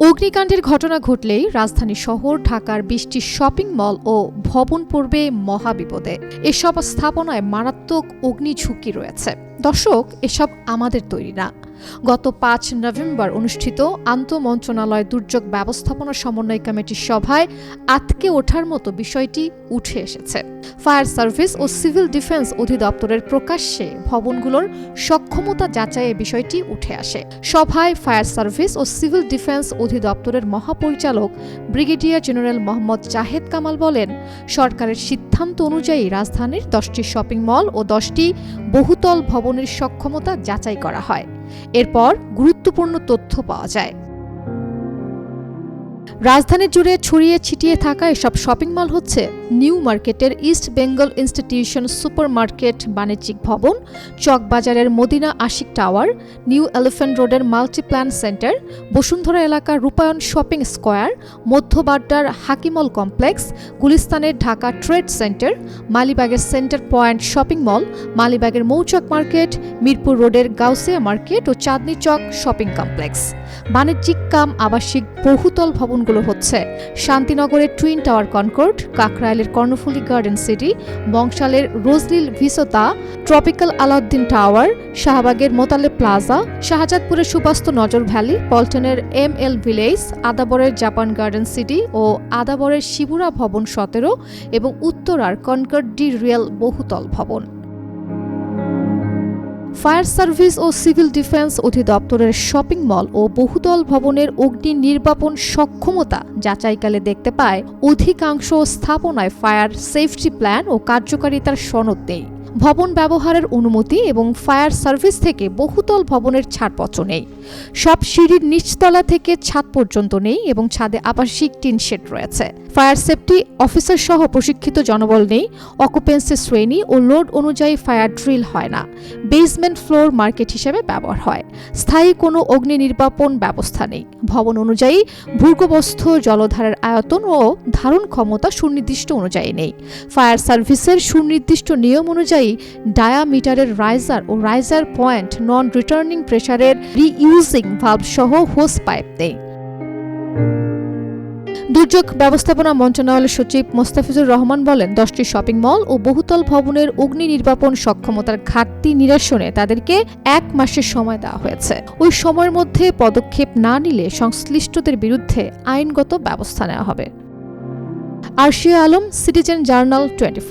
অগ্নিকাণ্ডের ঘটনা ঘটলেই রাজধানী শহর, ঢাকার বিশটি শপিং মল ও ভবন পড়বে মহাবিপদে। এসব স্থাপনায় মারাত্মক অগ্নি ঝুঁকি রয়েছে। দর্শক, এসব আমাদের তৈরি না। গত পাঁচ নভেম্বর অনুষ্ঠিত আন্তঃমন্ত্রণালয় দুর্যোগ ব্যবস্থাপনা সমন্বয় কমিটির সভায় আতকে ওঠার মতো বিষয়টি উঠে এসেছে। ফায়ার সার্ভিস ও সিভিল ডিফেন্স অধিদপ্তরের প্রকাশ্যে ভবনগুলোর সক্ষমতা যাচাইয়ের বিষয়টি উঠে আসে। সভায় ফায়ার সার্ভিস ও সিভিল ডিফেন্স অধিদপ্তরের মহাপরিচালক ব্রিগেডিয়ার জেনারেল মোহাম্মদ জাহেদ কামাল বলেন, সরকারের সিদ্ধান্ত অনুযায়ী রাজধানীর দশটি শপিং মল ও দশটি বহুতল ভবনের সক্ষমতা যাচাই করা হয়। এরপর গুরুত্বপূর্ণ তথ্য পাওয়া যায়। রাজধানী জুড়ে ছড়িয়ে ছিটিয়ে থাকা এসব শপিং মল হচ্ছে নিউ মার্কেটের east Bengal institution super market বাণিজ্যিক ভবন, চকবাজারের Madina Ashiq tower, new elephant রোডের মাল্টিপ্ল্যান সেন্টার, বসুন্ধরা এলাকার রূপায়ণ শপিং স্কোয়ার, মধ্যবাড্ডার হাকিমল কমপ্লেক্স, গুলিস্তানের ঢাকা ট্রেড সেন্টার, মালিবাগের সেন্টার পয়েন্ট শপিং মল, মালিবাগের মৌচক মার্কেট, মিরপুর রোডের গাউসিয়া মার্কেট ও চাঁদনি চক শপিং কমপ্লেক্স। বাণিজ্যিক কাম, আবাসিক বহুতল ভবনগুলো হচ্ছে শান্তিনগরের টুইন টাওয়ার কনকর্ড কাকরাইলের কর্ণফুলী গার্ডেন সিটি, বংশালের রোজলিল ভিসোতা, ট্রপিক্যাল আলাউদ্দিন টাওয়ার, শাহবাগের মোতালে প্লাজা, শাহজাদপুরের সুবাস্ত নজর ভ্যালি, পল্টনের এম এল ভিলেজ, আদাবরের জাপান গার্ডেন সিটি ও আদাবরের শিবুরা ভবন সতেরো এবং উত্তরার কনকর্ড ডি রিয়েল বহুতল ভবন। ফায়ার সার্ভিস ও সিভিল ডিফেন্স অধিদপ্তরের শপিং মল ও বহুতল ভবনের অগ্নি নির্বাপন সক্ষমতা যাচাইকালে দেখতে পায়, অধিকাংশ স্থাপনায় ফায়ার সেফটি প্ল্যান ও কার্যকারিতার সনদ নেই। ভবন ব্যবহারের অনুমতি এবং ফায়ার সার্ভিস থেকে বহুতল ভবনের ছাড়পত্র নেই। সব সিঁড়ির নিচতলা থেকে ছাদ পর্যন্ত নেই এবং ছাদে আবাসিক টিন শেড রয়েছে। ফায়ার সেফটি অফিসার সহ প্রশিক্ষিত জনবল নেই, অকুপেন্সি শ্রেণি ও লোড অনুযায়ী ফায়ার ড্রিল হয় না। বেসমেন্ট ফ্লোর মার্কেট হিসেবে ব্যবহার হয়। স্থায়ী কোনো অগ্নি নির্বাপন ব্যবস্থা নেই। ভবন অনুযায়ী ভূগর্ভস্থ জলধারের আয়তন ও ধারণ ক্ষমতা সুনির্দিষ্ট অনুযায়ী নেই। ফায়ার সার্ভিসের সুনির্দিষ্ট নিয়ম অনুযায়ী ডায়ামিটারের রাইজার ও রাইজার পয়েন্ট নন রিটার্নিং প্রেসারের রিইউজিং ভাল্ব সহ হোস পাইপ নেই দুর্যোগ ব্যবস্থাপনা মন্ত্রণালয়ের সচিব মোস্তাফিজুর রহমান বলেন, দশটি শপিং মল ও বহুতল ভবনের অগ্নি নির্বাপন সক্ষমতার ঘাটতি নিরসনে তাদেরকে এক মাসের সময় দেওয়া হয়েছে। ওই সময়ের মধ্যে পদক্ষেপ না নিলে সংশ্লিষ্টদের বিরুদ্ধে আইনগত ব্যবস্থা নেওয়া হবে। Arshia Alam citizen journal twenty